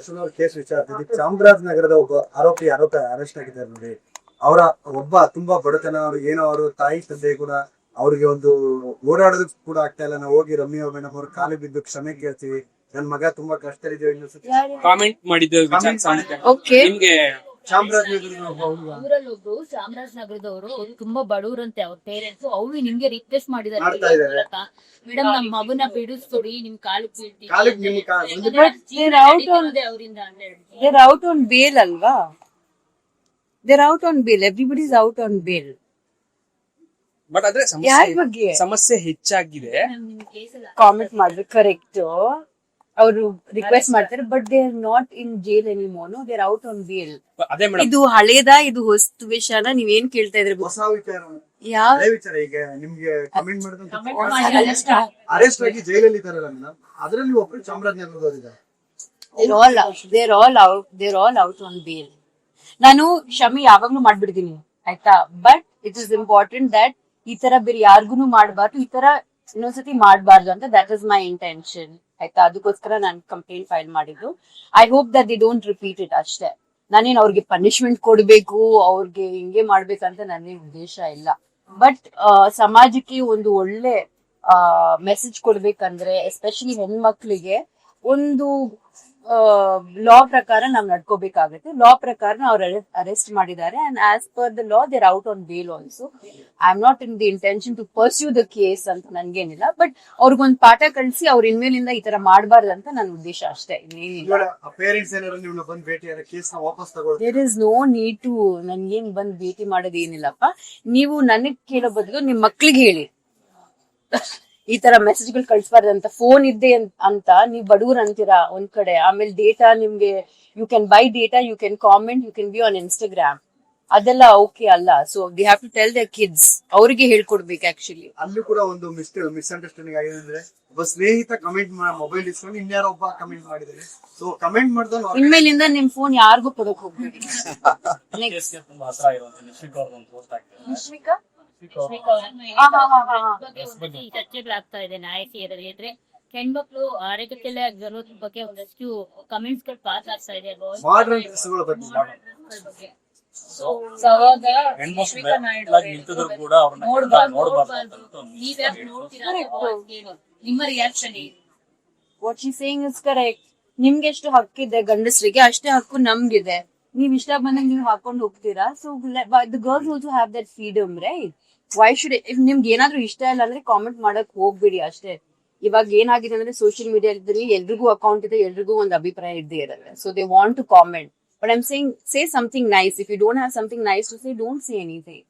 ದರ್ಶನ್ ಅವ್ರ ಕೇಸ್ ವಿಚಾರದಲ್ಲಿ ಚಾಮರಾಜನಗರದ ಒಬ್ಬ ಆರೋಪಿ ಆರೋಪ ಅರೆಸ್ಟ್ ಆಗಿದ್ದಾರೆ ನೋಡಿ. ಅವರ ಒಬ್ಬ ತುಂಬಾ ಬಡತನ ಅವರು ಏನೋ ಅವರು ತಾಯಿ ತಂದೆ ಕೂಡ ಅವ್ರಿಗೆ ಒಂದು ಓಡಾಡೋದಕ್ಕೆ ಕೂಡ ಆಗ್ತಾ ಇಲ್ಲ. ನಾವು ಹೋಗಿ ರಮ್ಯ ಮೇಡಮ್ ಅವ್ರ ಕಾಲು ಬಿದ್ದು ಕ್ಷಮೆ ಕೇಳ್ತೀವಿ. ನನ್ ಮಗ ತುಂಬಾ ಕಷ್ಟ ಇನ್ನೊಂದ್ಸತಿ ಕಾಮೆಂಟ್ ಮಾಡಿದ್ದು ನಿಮ್ಗೆ ಊರಲ್ಲೊಬ್ರು ಚಾಮರಾಜನಗರದವರು ತುಂಬಾ ಬಡವರಂತೆ ಅವ್ರ ಪೇರೆಂಟ್ಸ್ ಅವ್ರು ನಿಮ್ಗೆ ರಿಕ್ವೆಸ್ಟ್ ಮಾಡಿದಾರೆ. ಮೇಡಮ್ ನಮ್ ಮಗುನ ಬಿಡಿಸ್ಕೊಡಿ ನಿಮ್ ಕಾಲಿಗೆ ಬೀಳ್ತೀವಿ ಕಾಲಿಗೆ ನಿಮ್ ಕಾ- ಒಂದು But they're out on- ಅವರಿಂದ hundred they're out on bail ಅಲ್ವಾ? They're out on bail everybody is out on bail but ಆದ್ರೆ ಸಮಸ್ಯೆ ಸಮಸ್ಯೆ ಹೆಚ್ಚಾಗಿದೆ. ಕಾಮೆಂಟ್ ಮಾಡಿದ್ರೆ ಕರೆಕ್ಟ್ ಅವರು ರಿಕ್ವೆಸ್ಟ್ ಮಾಡ್ತಾರೆ but they are not in jail Monu they are out on bail ಅದೇ ಮೇಡಮ್. ಇದು ಹಳೇದ ಇದು ಹೊಸ್ತು ವಿಷಯನ ನೀವೇನ್ ಕೇಳ್ತಾ ಇದ್ರಿ? ಹೊಸ ವಿಚಾರ. ಯಾವ ಅದೇ ವಿಚಾರ ಈಗ ನಿಮ್ಗೆ ಕಮೆಂಟ್ ಮಾಡಿದಂತ ಮಾಡಿ ಅರೆಸ್ಟ್ ಅರೆಸ್ಟ್ ಆಗಿ ಜೈಲಲ್ಲಿ ಇದಾರಲ್ಲ ಮೇಡಮ್ ಅದರಲ್ಲಿ ಒಬ್ರು ಚಾಮರಾಜನಗರದವರಿದ್ದಾರೆ they're all they're all out they're all out on bail ನಾನು ಕ್ಷಮೆ ಯಾವಾಗ್ಲೂ ಮಾಡ್ಬಿಡ್ತೀನಿ ಆಯ್ತಾ? But it is important that ಈ ತರ ಬೇರೆ ಯಾರಿಗೂ ಮಾಡಬಾರ್ದು ಈ ತರ ಇನ್ನೊಂದ್ಸತಿ ಮಾಡಬಾರ್ದು ಅಂತ ದಟ್ ಇಸ್ ಮೈ ಇಂಟೆನ್ಷನ್ ಆಯ್ತಾ? ಅದಕ್ಕೋಸ್ಕರ ನಾನು ಕಂಪ್ಲೇಂಟ್ ಫೈಲ್ ಮಾಡಿದ್ದು. I hope that they don't repeat it ಅಷ್ಟೇ. ನಾನೇನ್ ಅವ್ರಿಗೆ ಪನಿಷ್ಮೆಂಟ್ ಕೊಡ್ಬೇಕು, ಅವ್ರಿಗೆ ಹಿಂಗೆ ಮಾಡ್ಬೇಕಂತ ನನ್ನ ಉದ್ದೇಶ ಇಲ್ಲ. ಬಟ್ ಸಮಾಜಕ್ಕೆ ಒಂದು ಒಳ್ಳೆ ಮೆಸೇಜ್ ಕೊಡ್ಬೇಕಂದ್ರೆ ಎಸ್ಪೆಷಲಿ ಹೆಣ್ಮಕ್ಳಿಗೆ, ಒಂದು ಲಾ ಪ್ರಕಾರ ನಾವ್ ನಡ್ಕೋಬೇಕಾಗುತ್ತೆ. ಲಾ ಪ್ರಕಾರ ಅವ್ರು ಅರೆಸ್ಟ್ ಮಾಡಿದ್ದಾರೆ. And as per the law they're out on bail also I am not in the intention to pursue the case ಅಂತ ನನ್ಗೇನಿಲ್ಲ. ಬಟ್ ಅವ್ರಿಗೊಂದ್ ಪಾಠ ಕಳಿಸಿ ಅವ್ರ ಇನ್ಮೇಲಿಂದ ಈ ತರ ಮಾಡಬಾರ್ದು ಅಂತ ನನ್ನ ಉದ್ದೇಶ ಅಷ್ಟೇ. There is no need to ನನ್ಗೇನ್ ಬಂದ್ ಭೇಟಿ ಮಾಡೋದೇನಿಲ್ಲಪ್ಪ ನೀವು ನನಗ್ ಕೇಳೋ ಬದಲು ನಿಮ್ ಮಕ್ಳಿಗೆ ಹೇಳಿ. ಈ ತರ ಮೆಸೇಜ್ಗಳು ಕಳಿಸಬಾರ್ದು ಅಂತ ಫೋನ್ ಇದ್ದೆ ಅಂತ ನೀವ್ ಬಡವ್ರ ಅಂತೀರಾ ಒಂದ್ ಕಡೆ ಆಮೇಲೆ ಡೇಟಾ ನಿಮ್ಗೆ you can buy data you can comment you can be on Instagram ಅದೆಲ್ಲ ಓಕೆ ಅಲ್ಲ. So they have to tell the kids ಅವರಿಗೆ ಹೇಳ್ಕೊಡ್ಬೇಕು ಆಕ್ಚುಲಿ ಅಲ್ಲೂ ಕೂಡ ಒಂದು ಮಿಸ್ ಮಿಸ್ಅಂಡರ್ಸ್ಟ್ಯಾಂಡಿಂಗ್ ಆಗಿದೆ ಅಂದ್ರೆ ಒಬ್ಬ ಸ್ನೇಹಿತ ಕಮೆಂಟ್ ಮೊಬೈಲ್ ಇಸ್ಕೊಂಡು ಇನ್ಯಾರೋ ಒಬ್ಬ ಕಮೆಂಟ್ ಮಾಡಿದ್ದಾರೆ ಸೊ ಕಮೆಂಟ್ ಮಾಡ್ದವ್ನು ಇನ್ಮೇಲಿಂದ ನಿಮ್ ಫೋನ್ ಯಾರಿಗೂ ಕೊಡಕ್ ಹೋಗ್ಬೇಡಿ. ನೆಕ್ಸ್ಟ್ ನಿಶ್ಮಿಕಾ ಆಗ್ತಾ ಇದೆ ನಾಯಕಿಯರಲ್ಲಿ ಅಂದ್ರೆ ಹೆಣ್ಮಕ್ಳು ಆರೋಗ್ಯಕ್ಕೆಲ್ಲ ಗರ್ವದ ಬಗ್ಗೆ ಒಂದಷ್ಟು ಕಮೆಂಟ್ಸ್ಗಳು ಪಾಸ್ ಆಗ್ತಾ ಇದೆ ಮಾಡರ್ನ್ ಡ್ರೆಸ್ಗಳ ಬಗ್ಗೆ ನಿಂತಿದ್ರು ಕೂಡ ನಿಮ್ಮ reaction what she saying is correct ನಿಮ್ಗೆ ಎಷ್ಟು ಹಕ್ಕಿದೆ ಗಂಡಸರಿಗೆ ಅಷ್ಟೇ ಹಕ್ಕು ನಮ್ಗಿದೆ. ನೀವ್ ಇಷ್ಟ ಬಂದಂಗ್ ನೀವ್ ಹಾಕೊಂಡು ಹೋಗ್ತೀರಾ? So the girls also have that freedom right why should if ನಿಮ್ಗೆ ಏನಾದ್ರೂ ಇಷ್ಟ ಇಲ್ಲ ಅಂದ್ರೆ ಕಾಮೆಂಟ್ ಮಾಡಕ್ ಹೋಗ್ಬಿಡಿ ಅಷ್ಟೇ. ಇವಾಗ ಏನಾಗಿದೆ ಅಂದ್ರೆ ಸೋಷಿಯಲ್ ಮೀಡಿಯಾದಲ್ಲಿ ಎಲ್ರಿಗೂ ಅಕೌಂಟ್ ಇದೆ, ಎಲ್ರಿಗೂ ಒಂದು ಅಭಿಪ್ರಾಯ ಇದ್ದೇ ಇರಲ್ಲ so they want to comment but I'm saying say something nice if you don't have something nice to say don't say anything